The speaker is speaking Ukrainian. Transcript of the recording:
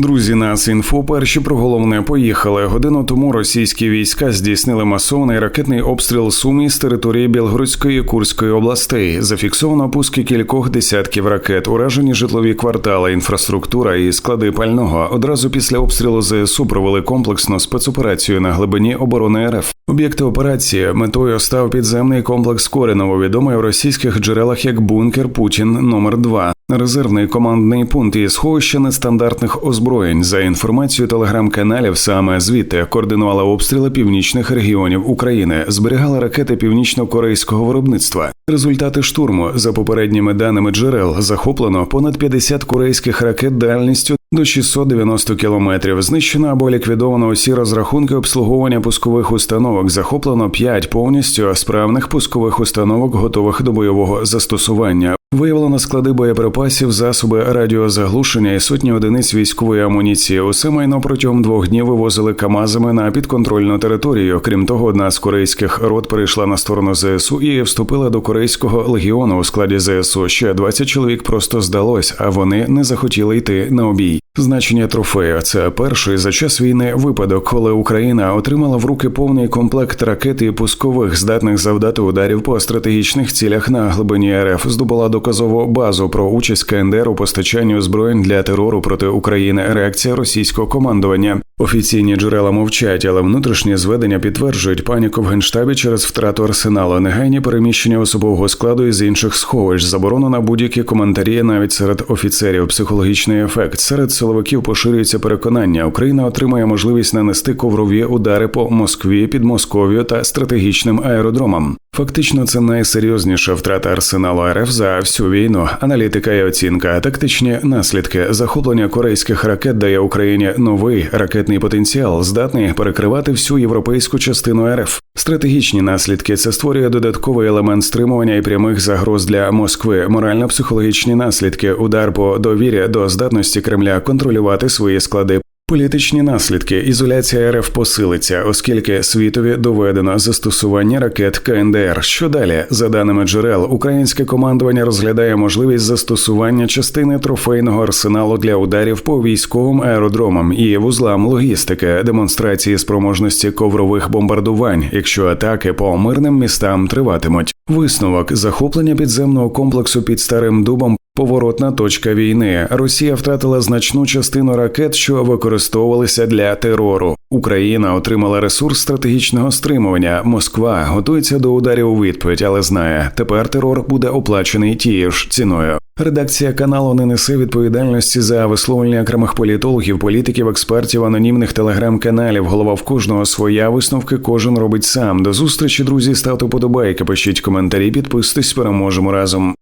Друзі, нас інфо перші про головне поїхали. Годину тому російські війська здійснили масований ракетний обстріл Сумі з території Білгородської Курської областей. Зафіксовано пуски кількох десятків ракет, уражені житлові квартали, інфраструктура і склади пального. Одразу після обстрілу ЗСУ провели комплексну спецоперацію на глибині оборони РФ. Об'єкти операції метою став підземний комплекс Коріново, відомий в російських джерелах як бункер Путін номер 2 резервний командний пункт і сховище нестандартних озброєнь. За інформацією телеграм-каналів, саме звідти координувала обстріли північних регіонів України, зберігала ракети північно-корейського виробництва. Результати штурму за попередніми даними джерел захоплено понад 50 корейських ракет дальністю до 690 кілометрів. Знищено або ліквідовано усі розрахунки обслуговування пускових установок. Захоплено 5 повністю справних пускових установок, готових до бойового застосування. Виявлено склади боєприпасів, засоби радіозаглушення і сотні одиниць військової амуніції. Усе майно протягом двох днів вивозили камазами на підконтрольну територію. Крім того, одна з корейських рот перейшла на сторону ЗСУ і вступила до корейського легіону у складі ЗСУ. Ще 20 чоловік просто здалось, а вони не захотіли йти на обій. Значення трофею це перший за час війни випадок, коли Україна отримала в руки повний комплект ракет і пускових, здатних завдати ударів по стратегічних цілях на глибині РФ, здобула доказову базу про участь КНДР у постачанні озброєнь для терору проти України. Реакція російського командування. Офіційні джерела мовчать, але внутрішні зведення підтверджують паніку в генштабі через втрату арсеналу, негайні переміщення особового складу із інших сховищ, заборону на будь-які коментарі, навіть серед офіцерів, психологічний ефект. Серед силовиків поширюється переконання, Україна отримає можливість нанести коврові удари по Москві, Підмосков'ю та стратегічним аеродромам. Фактично, це найсерйозніша втрата арсеналу РФ за всю війну. Аналітика і оцінка, тактичні наслідки захоплення корейських ракет дає Україні новий ракетний потенціал, здатний перекривати всю європейську частину РФ. Стратегічні наслідки це створює додатковий елемент стримування і прямих загроз для Москви, морально-психологічні наслідки, удар по довірі до здатності Кремля контролювати свої склади. Політичні наслідки ізоляція РФ посилиться, оскільки світові доведено застосування ракет КНДР. Що далі, за даними джерел, українське командування розглядає можливість застосування частини трофейного арсеналу для ударів по військовим аеродромам і вузлам логістики, демонстрації спроможності коврових бомбардувань, якщо атаки по мирним містам триватимуть. Висновок захоплення підземного комплексу під старим дубом Поворотна точка війни. Росія втратила значну частину ракет, що використовувалися для терору. Україна отримала ресурс стратегічного стримування. Москва готується до ударів у відповідь, але знає, тепер терор буде оплачений тією ж ціною. Редакція каналу не несе відповідальності за висловлення окремих політологів, політиків, експертів, анонімних телеграм-каналів. Голова в кожного своя висновки кожен робить сам. До зустрічі, друзі, ставте подобайки, пишіть коментарі, підписуйтесь, переможемо разом.